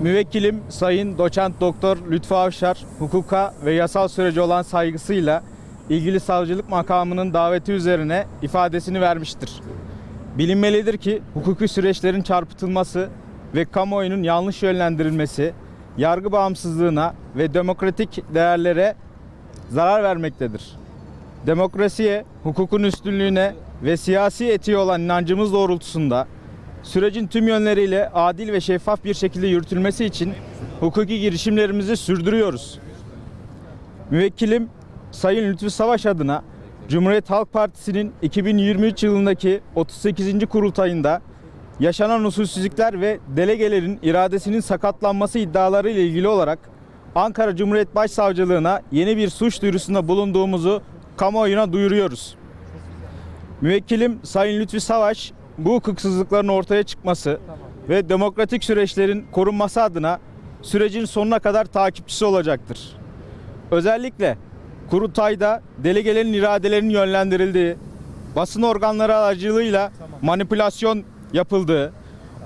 Müvekkilim Sayın Doçent Doktor Lütfü Avşar hukuka ve yasal sürece olan saygısıyla ilgili savcılık makamının daveti üzerine ifadesini vermiştir. Bilinmelidir ki hukuki süreçlerin çarpıtılması ve kamuoyunun yanlış yönlendirilmesi yargı bağımsızlığına ve demokratik değerlere zarar vermektedir. Demokrasiye, hukukun üstünlüğüne ve siyasi etiği olan inancımız doğrultusunda sürecin tüm yönleriyle adil ve şeffaf bir şekilde yürütülmesi için hukuki girişimlerimizi sürdürüyoruz. Müvekkilim Sayın Lütfü Savaş adına Cumhuriyet Halk Partisi'nin 2023 yılındaki 38. kurultayında yaşanan usulsüzlükler ve delegelerin iradesinin sakatlanması iddiaları ile ilgili olarak Ankara Cumhuriyet Başsavcılığına yeni bir suç duyurusunda bulunduğumuzu kamuoyuna duyuruyoruz. Müvekkilim Sayın Lütfi Savaş bu hukuksuzlukların ortaya çıkması ve demokratik süreçlerin korunması adına sürecin sonuna kadar takipçisi olacaktır. Özellikle kurultayda delegelerin iradelerinin yönlendirildiği, basın organları aracılığıyla manipülasyon yapıldığı,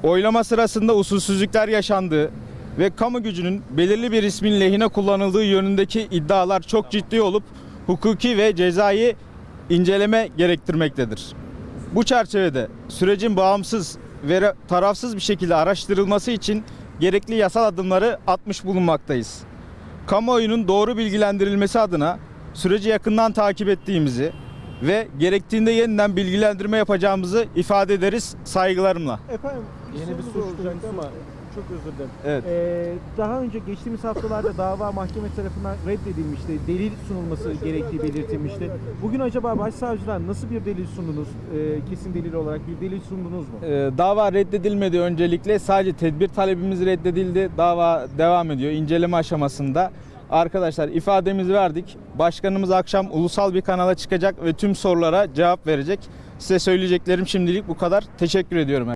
oylama sırasında usulsüzlükler yaşandığı ve kamu gücünün belirli bir ismin lehine kullanıldığı yönündeki iddialar çok ciddi olup hukuki ve cezai inceleme gerektirmektedir. Bu çerçevede sürecin bağımsız ve tarafsız bir şekilde araştırılması için gerekli yasal adımları atmış bulunmaktayız. Kamuoyunun doğru bilgilendirilmesi adına süreci yakından takip ettiğimizi ve gerektiğinde yeniden bilgilendirme yapacağımızı ifade ederiz saygılarımla. Efendim Yeni bir suç duyurusu. ama çok özür dilerim. Evet. Ee, daha önce geçtiğimiz haftalarda dava mahkeme tarafından reddedilmişti. Delil sunulması gerektiği belirtilmişti. Bugün acaba başsavcıdan nasıl bir delil sundunuz? Ee, kesin delil olarak bir delil sundunuz mu? Ee, dava reddedilmedi öncelikle. Sadece tedbir talebimiz reddedildi. Dava devam ediyor inceleme aşamasında. Arkadaşlar ifademizi verdik. Başkanımız akşam ulusal bir kanala çıkacak ve tüm sorulara cevap verecek. Size söyleyeceklerim şimdilik bu kadar. Teşekkür ediyorum.